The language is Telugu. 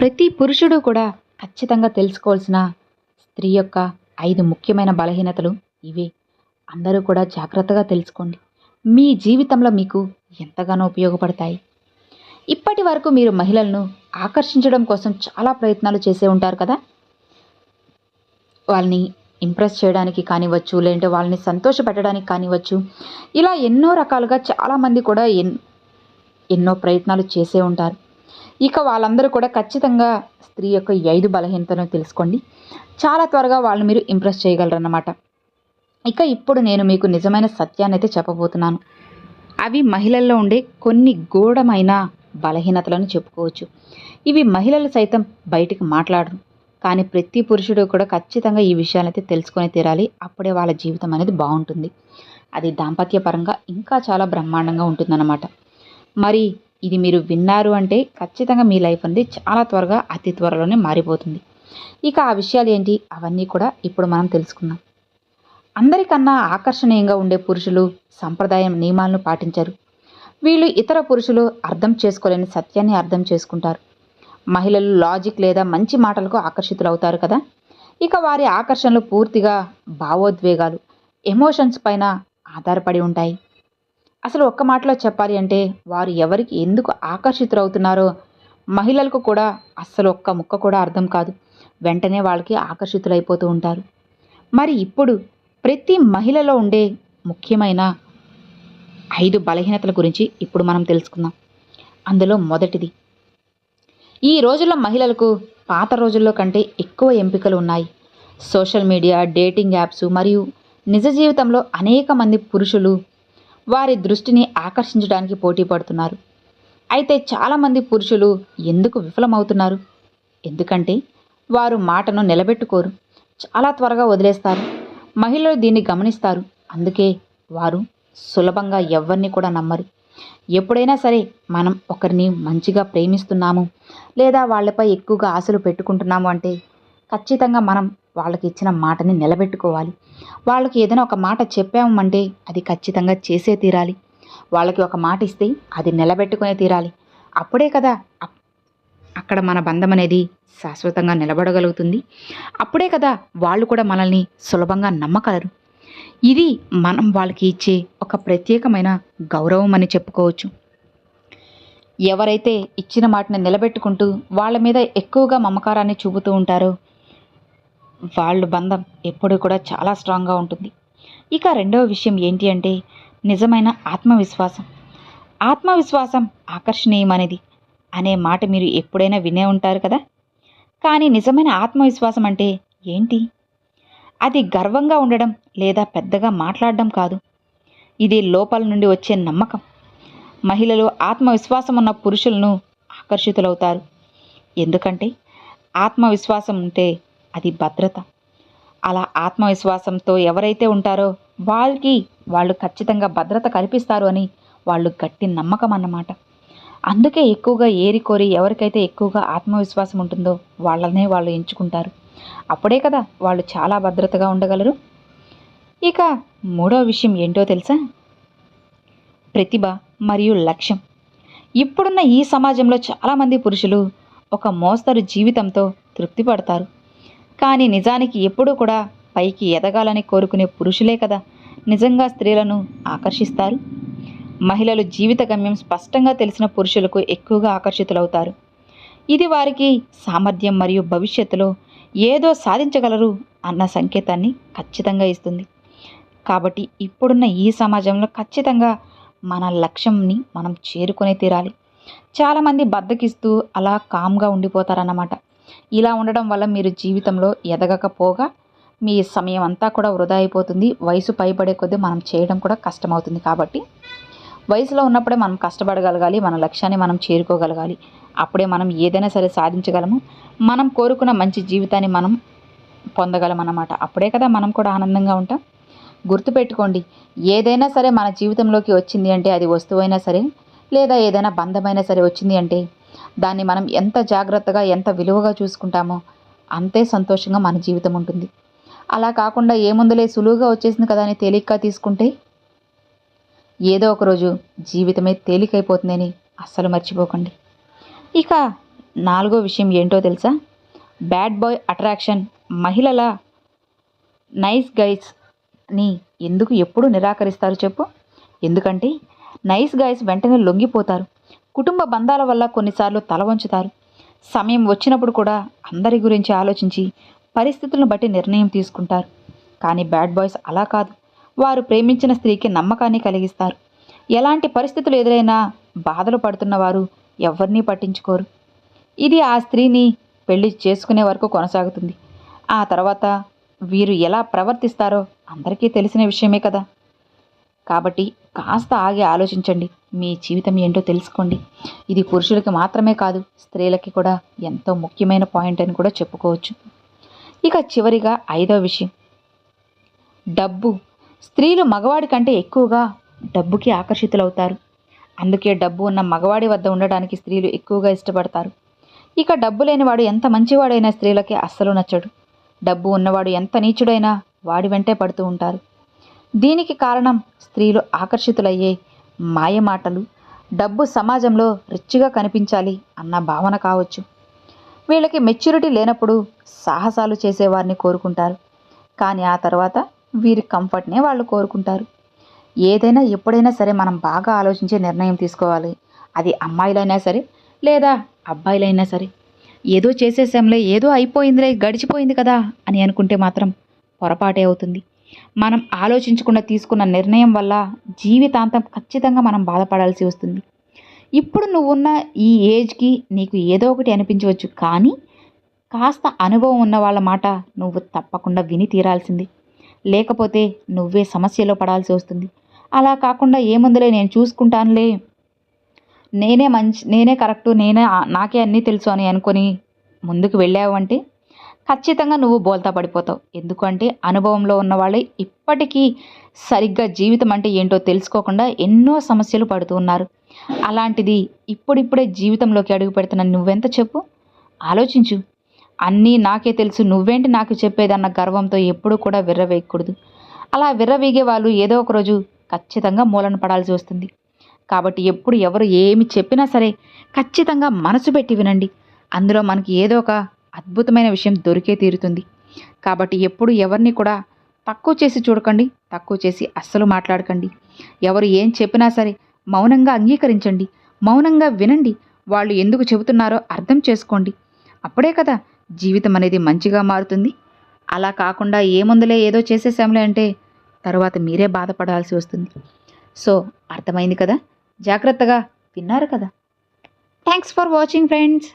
ప్రతి పురుషుడు కూడా ఖచ్చితంగా తెలుసుకోవాల్సిన స్త్రీ యొక్క ఐదు ముఖ్యమైన బలహీనతలు ఇవే. అందరూ కూడా జాగ్రత్తగా తెలుసుకోండి. మీ జీవితంలో మీకు ఎంతగానో ఉపయోగపడతాయి. ఇప్పటి వరకు మీరు మహిళలను ఆకర్షించడం కోసం చాలా ప్రయత్నాలు చేసే ఉంటారు కదా? వాళ్ళని ఇంప్రెస్ చేయడానికి కానివ్వచ్చు లేదంటే వాళ్ళని సంతోషపెట్టడానికి కానివ్వచ్చు ఇలా ఎన్నో రకాలుగా చాలామంది కూడా ఎన్ ఎన్నో ప్రయత్నాలు చేసే ఉంటారు. ఇక వాళ్ళందరూ కూడా ఖచ్చితంగా స్త్రీ యొక్క ఈ ఐదు బలహీనతను తెలుసుకోండి. చాలా త్వరగా వాళ్ళని మీరు ఇంప్రెస్ చేయగలరన్నమాట. ఇక ఇప్పుడు నేను మీకు నిజమైన సత్యాన్ని అయితే చెప్పబోతున్నాను. అవి మహిళల్లో ఉండే కొన్ని గూఢమైన బలహీనతలను చెప్పుకోవచ్చు. ఇవి మహిళలు సైతం బయటికి మాట్లాడరు. కానీ ప్రతి పురుషుడు కూడా ఖచ్చితంగా ఈ విషయాలైతే తెలుసుకొని తీరాలి. అప్పుడే వాళ్ళ జీవితం అనేది బాగుంటుంది. అది దాంపత్యపరంగా ఇంకా చాలా బ్రహ్మాండంగా ఉంటుందన్నమాట. మరి ఇది మీరు విన్నారు అంటే ఖచ్చితంగా మీ లైఫ్ అనేది చాలా త్వరగా అతి త్వరలోనే మారిపోతుంది. ఇక ఆ విషయాలు ఏంటి? అవన్నీ కూడా ఇప్పుడు మనం తెలుసుకుందాం. అందరికన్నా ఆకర్షణీయంగా ఉండే పురుషులు సంప్రదాయం నియమాలను పాటించరు. వీళ్ళు ఇతర పురుషులు అర్థం చేసుకోలేని సత్యాన్ని అర్థం చేసుకుంటారు. మహిళలు లాజిక్ లేదా మంచి మాటలకు ఆకర్షితులవుతారు కదా? ఇక వారి ఆకర్షణలు పూర్తిగా భావోద్వేగాలు ఎమోషన్స్ పైన ఆధారపడి ఉంటాయి. అసలు ఒక్క మాటలో చెప్పాలి అంటే వారు ఎవరికి ఎందుకు ఆకర్షితులవుతున్నారో? మహిళలకు కూడా అస్సలు ఒక్క ముక్క కూడా అర్థం కాదు. వెంటనే వాళ్ళకి ఆకర్షితులైపోతూ ఉంటారు. మరి ఇప్పుడు ప్రతి మహిళలో ఉండే ముఖ్యమైన ఐదు బలహీనతల గురించి ఇప్పుడు మనం తెలుసుకుందాం. అందులో మొదటిది. ఈ రోజుల్లో మహిళలకు పాత రోజుల్లో కంటే ఎక్కువ ఎంపికలు ఉన్నాయి. సోషల్ మీడియా డేటింగ్ యాప్స్ మరియు నిజ జీవితంలో అనేక మంది పురుషులు వారి దృష్టిని ఆకర్షించడానికి పోటీ పడుతున్నారు. అయితే చాలామంది పురుషులు ఎందుకు విఫలమవుతున్నారు? ఎందుకంటే వారు మాటను నిలబెట్టుకోరు. చాలా త్వరగా వదిలేస్తారు. మహిళలు దీన్ని గమనిస్తారు. అందుకే వారు సులభంగా ఎవరిని కూడా నమ్మరు. ఎప్పుడైనా సరే మనం ఒకరిని మంచిగా ప్రేమిస్తున్నాము లేదా వాళ్ళపై ఎక్కువగా ఆశలు పెట్టుకుంటున్నాము అంటే ఖచ్చితంగా మనం వాళ్ళకి ఇచ్చిన మాటని నిలబెట్టుకోవాలి. వాళ్ళకి ఏదైనా ఒక మాట చెప్పామంటే అది ఖచ్చితంగా చేసే తీరాలి. వాళ్ళకి ఒక మాట ఇస్తే అది నిలబెట్టుకునే తీరాలి. అప్పుడే కదా అక్కడ మన బంధం అనేది శాశ్వతంగా నిలబడగలుగుతుంది. అప్పుడే కదా వాళ్ళు కూడా మనల్ని సులభంగా నమ్మగలరు. ఇది మనం వాళ్ళకి ఇచ్చే ఒక ప్రత్యేకమైన గౌరవం అని చెప్పుకోవచ్చు. ఎవరైతే ఇచ్చిన మాటని నిలబెట్టుకుంటూ వాళ్ళ మీద ఎక్కువగా మమకారాన్ని చూపుతూ ఉంటారో వాళ్ళ బంధం ఎప్పుడూ కూడా చాలా స్ట్రాంగ్గా ఉంటుంది. ఇక రెండవ విషయం ఏంటి అంటే నిజమైన ఆత్మవిశ్వాసం. ఆత్మవిశ్వాసం ఆకర్షణీయమనేది అనే మాట మీరు ఎప్పుడైనా వినే ఉంటారు కదా? కానీ నిజమైన ఆత్మవిశ్వాసం అంటే ఏంటి? అది గర్వంగా ఉండడం లేదా పెద్దగా మాట్లాడడం కాదు. ఇది లోపల నుండి వచ్చే నమ్మకం. మహిళలు ఆత్మవిశ్వాసం ఉన్న పురుషులను ఆకర్షితులవుతారు. ఎందుకంటే ఆత్మవిశ్వాసం ఉంటే అది భద్రత. అలా ఆత్మవిశ్వాసంతో ఎవరైతే ఉంటారో వాళ్ళకి వాళ్ళు ఖచ్చితంగా భద్రత కల్పిస్తారు అని వాళ్ళు గట్టి నమ్మకం అన్నమాట. అందుకే ఎక్కువగా ఏరి కోరి ఎవరికైతే ఎక్కువగా ఆత్మవిశ్వాసం ఉంటుందో వాళ్ళనే వాళ్ళు ఎంచుకుంటారు. అప్పుడే కదా వాళ్ళు చాలా భద్రతగా ఉండగలరు. ఇక మూడో విషయం ఏంటో తెలుసా? ప్రతిభ మరియు లక్ష్యం. ఇప్పుడున్న ఈ సమాజంలో చాలామంది పురుషులు ఒక మోస్తరు జీవితంతో తృప్తి పడతారు కానీ నిజానికి ఎప్పుడూ కూడా పైకి ఎదగాలని కోరుకునే పురుషులే కదా. నిజంగా స్త్రీలను ఆకర్షిస్తారు? మహిళలు జీవిత గమ్యం స్పష్టంగా తెలిసిన పురుషులకు ఎక్కువగా ఆకర్షితులవుతారు. ఇది వారికి సామర్థ్యం మరియు భవిష్యత్తులో ఏదో సాధించగలరు అన్న సంకేతాన్ని ఖచ్చితంగా ఇస్తుంది. కాబట్టి ఇప్పుడున్న ఈ సమాజంలో ఖచ్చితంగా మన లక్ష్యంని మనం చేరుకునే తీరాలి. చాలామంది బద్దకిస్తూ అలా కామ్గా ఉండిపోతారన్నమాట. ఇలా ఉండడం వల్ల మీరు జీవితంలో ఎదగకపోగా మీ సమయం అంతా కూడా వృధా అయిపోతుంది. వయసు పైబడే కొద్దీ మనం చేయడం కూడా కష్టమవుతుంది కాబట్టి వయసులో ఉన్నప్పుడే మనం కష్టపడగలగాలి మన లక్ష్యాన్ని మనం చేరుకోగలగాలి. అప్పుడే మనం ఏదైనా సరే సాధించగలము. మనం కోరుకున్న మంచి జీవితాన్ని మనం పొందగలం అన్నమాట అప్పుడే కదా మనం కూడా ఆనందంగా ఉంటాం. గుర్తుపెట్టుకోండి ఏదైనా సరే మన జీవితంలోకి వచ్చింది అంటే అది వస్తువైనా సరే లేదా ఏదైనా బంధమైనా సరే వచ్చింది అంటే దాన్ని మనం ఎంత జాగ్రత్తగా ఎంత విలువగా చూసుకుంటామో అంతే సంతోషంగా మన జీవితం ఉంటుంది. అలా కాకుండా ఏముందులే సులువుగా వచ్చేసింది కదా అని తేలిగ్గా తీసుకుంటే? ఏదో ఒకరోజు జీవితమే తేలికైపోతుందని అస్సలు మర్చిపోకండి. ఇక నాలుగో విషయం ఏంటో తెలుసా? బ్యాడ్ బాయ్ అట్రాక్షన్ మహిళల నైస్ గైస్ని ఎందుకు ఎప్పుడు నిరాకరిస్తారు చెప్పు? ఎందుకంటే నైస్ గైస్ వెంటనే లొంగిపోతారు. కుటుంబ బంధాల వల్ల కొన్నిసార్లు తల వంచుతారు. సమయం వచ్చినప్పుడు కూడా అందరి గురించి ఆలోచించి పరిస్థితులను బట్టి నిర్ణయం తీసుకుంటారు. కానీ బ్యాడ్ బాయ్స్ అలా కాదు. వారు ప్రేమించిన స్త్రీకి నమ్మకాన్ని కలిగిస్తారు. ఎలాంటి పరిస్థితులు ఎదురైనా బాధలు పడుతున్న వారు ఎవరినీ పట్టించుకోరు. ఇది ఆ స్త్రీని పెళ్ళి చేసుకునే వరకు కొనసాగుతుంది. ఆ తర్వాత వీరు ఎలా ప్రవర్తిస్తారో అందరికీ తెలిసిన విషయమే కదా. కాబట్టి కాస్త ఆగి ఆలోచించండి. మీ జీవితం ఏంటో తెలుసుకోండి. ఇది పురుషులకి మాత్రమే కాదు స్త్రీలకి కూడా ఎంతో ముఖ్యమైన పాయింట్ అని కూడా చెప్పుకోవచ్చు. ఇక చివరిగా ఐదో విషయం. డబ్బు. స్త్రీలు మగవాడి కంటే ఎక్కువగా డబ్బుకి ఆకర్షితులవుతారు. అందుకే డబ్బు ఉన్న మగవాడి వద్ద ఉండడానికి స్త్రీలు ఎక్కువగా ఇష్టపడతారు. ఇక డబ్బు లేనివాడు ఎంత మంచివాడైనా స్త్రీలకి అస్సలు నచ్చడు. డబ్బు ఉన్నవాడు ఎంత నీచుడైనా వాడి వెంటే పడుతూ ఉంటారు. దీనికి కారణం స్త్రీలు ఆకర్షితులయ్యే మాయమాటలు. డబ్బు సమాజంలో రిచ్గా కనిపించాలి అన్న భావన కావచ్చు. వీళ్ళకి మెచ్యూరిటీ లేనప్పుడు సాహసాలు చేసేవారిని కోరుకుంటారు. కానీ ఆ తర్వాత వీరి కంఫర్ట్నే వాళ్ళు కోరుకుంటారు. ఏదైనా ఎప్పుడైనా సరే మనం బాగా ఆలోచించే నిర్ణయం తీసుకోవాలి. అది అమ్మాయిలైనా సరే లేదా అబ్బాయిలైనా సరే. ఏదో చేసేసాంలే ఏదో అయిపోయిందిలే గడిచిపోయింది కదా అని అనుకుంటే మాత్రం పొరపాటే అవుతుంది. మనం ఆలోచించకుండా తీసుకున్న నిర్ణయం వల్ల జీవితాంతం ఖచ్చితంగా మనం బాధపడాల్సి వస్తుంది. ఇప్పుడు నువ్వున్న ఈ ఏజ్కి నీకు ఏదో ఒకటి అనిపించవచ్చు కానీ కాస్త అనుభవం ఉన్న వాళ్ళ మాట నువ్వు తప్పకుండా విని తీరాల్సింది. లేకపోతే నువ్వే సమస్యలో పడాల్సి వస్తుంది. అలా కాకుండా ఏముందిలే నేను చూసుకుంటానులే. నేనే మంచి నేనే కరెక్టు నేనే నాకే అన్నీ తెలుసు అని అనుకొని ముందుకు వెళ్ళావు అంటే ఖచ్చితంగా నువ్వు బోల్తా పడిపోతావు. ఎందుకంటే అనుభవంలో ఉన్న వాళ్ళే ఇప్పటికీ సరిగ్గా జీవితం అంటే ఏంటో తెలుసుకోకుండా ఎన్నో సమస్యలు పడుతూ ఉన్నారు. అలాంటిది ఇప్పుడిప్పుడే జీవితంలోకి అడుగు పెడుతున్న నువ్వెంత చెప్పు? ఆలోచించు. అన్నీ నాకే తెలుసు. నువ్వేంటి నాకు చెప్పేదన్న గర్వంతో ఎప్పుడూ కూడా విర్రవేయకూడదు. అలా విర్రవీగే వాళ్ళు ఏదో ఒక రోజు ఖచ్చితంగా మూలన పడాల్సి వస్తుంది. కాబట్టి ఎప్పుడు ఎవరు ఏమి చెప్పినా సరే ఖచ్చితంగా మనసు పెట్టి వినండి. అందులో మనకి ఏదో ఒక అద్భుతమైన విషయం దొరికే తీరుతుంది. కాబట్టి ఎప్పుడు ఎవరిని కూడా తక్కువ చేసి చూడకండి తక్కువ చేసి అస్సలు మాట్లాడకండి. ఎవరు ఏం చెప్పినా సరే మౌనంగా అంగీకరించండి మౌనంగా వినండి. వాళ్ళు ఎందుకు చెబుతున్నారో అర్థం చేసుకోండి. అప్పుడే కదా జీవితం అనేది మంచిగా మారుతుంది. అలా కాకుండా ఏముందులే ఏదో చేసేసాంలే అంటే తర్వాత మీరే బాధపడాల్సి వస్తుంది. సో అర్థమైంది కదా? జాగ్రత్తగా విన్నారు కదా? Thanks for watching friends